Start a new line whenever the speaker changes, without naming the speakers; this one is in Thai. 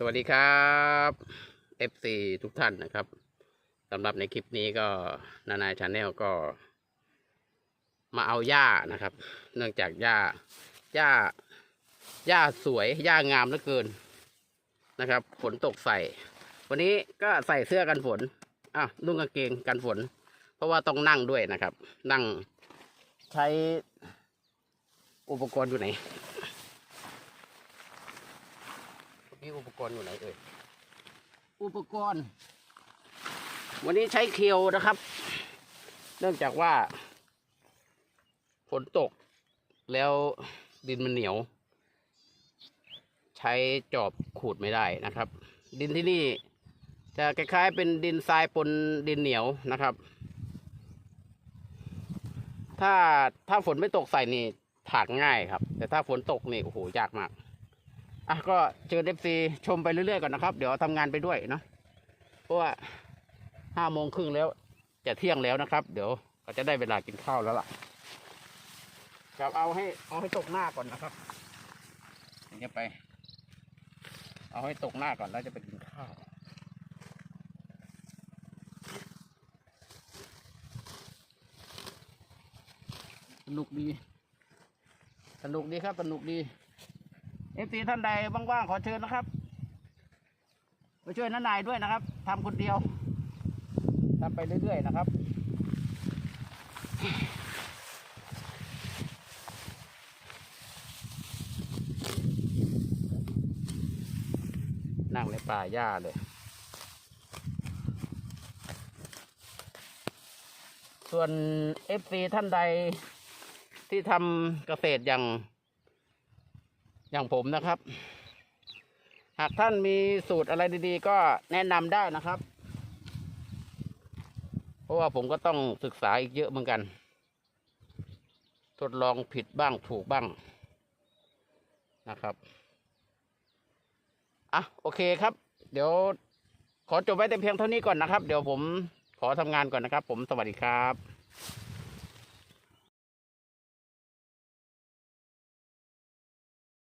สวัสดีครับ FC ทุกท่านนะครับสำหรับในคลิปนี้ก็นานายชาแนลก็ มาเอาหญ้านะครับ เนื่องจากหญ้าหญ้าหญ้าสวยหญ้างามเหลือเกินนะครับฝนตกใส่ วันนี้ก็ใส่เสื้อกันฝนอะนุ่งกางเกงกันฝน เพราะว่าต้องนั่งด้วยนะครับ นั่งใช้อุปกรณ์อยู่ไหน นี่อุปกรณ์อยู่ไหนเอ่ย อุปกรณ์ วันนี้ใช้เคียวนะครับ เนื่องจากว่าฝนตกแล้วดินมันเหนียว ใช้จอบขูดไม่ได้นะครับ ดินที่นี่จะคล้ายๆ เป็นดินทรายปนดินเหนียวนะครับ ถ้าถ้าฝนไม่ตกใส่นี่ถากง่ายครับ แต่ถ้าฝนตกนี่โอ้โหยากมาก อะก็เชิญเอฟซีชมไปเรื่อยๆก่อนนะครับ เดี๋ยวทำงานไปด้วยเนาะเพราะว่าห้าโมงครึ่งแล้ว จะเที่ยงแล้วนะครับ เดี๋ยวก็จะได้เวลากินข้าวแล้วล่ะครับเอาให้เอาให้ตกหน้าก่อนนะครับถึงจะไป เอาให้ตกหน้าก่อนแล้วจะไปกินข้าวสนุกดี สนุกดีครับ สนุกดี เอฟซีท่านใดว่างๆขอเชิญนะครับมาช่วยน้านายด้วยนะครับทำคนเดียวทำไปเรื่อยๆนะครับ นั่งในป่าหญ้าเลย ส่วนเอฟซีท่านใดที่ทำเกษตรอย่าง อย่างผมนะครับ หากท่านมีสูตรอะไรดีๆ ก็แนะนำได้นะครับ เพราะว่าผมก็ต้องศึกษาอีกเยอะเหมือนกัน ทดลองผิดบ้างถูกบ้างนะครับอะโอเคครับ เดี๋ยวขอจบไว้แต่เพียงเท่านี้ก่อนนะครับ เดี๋ยวผมขอทำงานก่อนนะครับ ผมสวัสดีครับ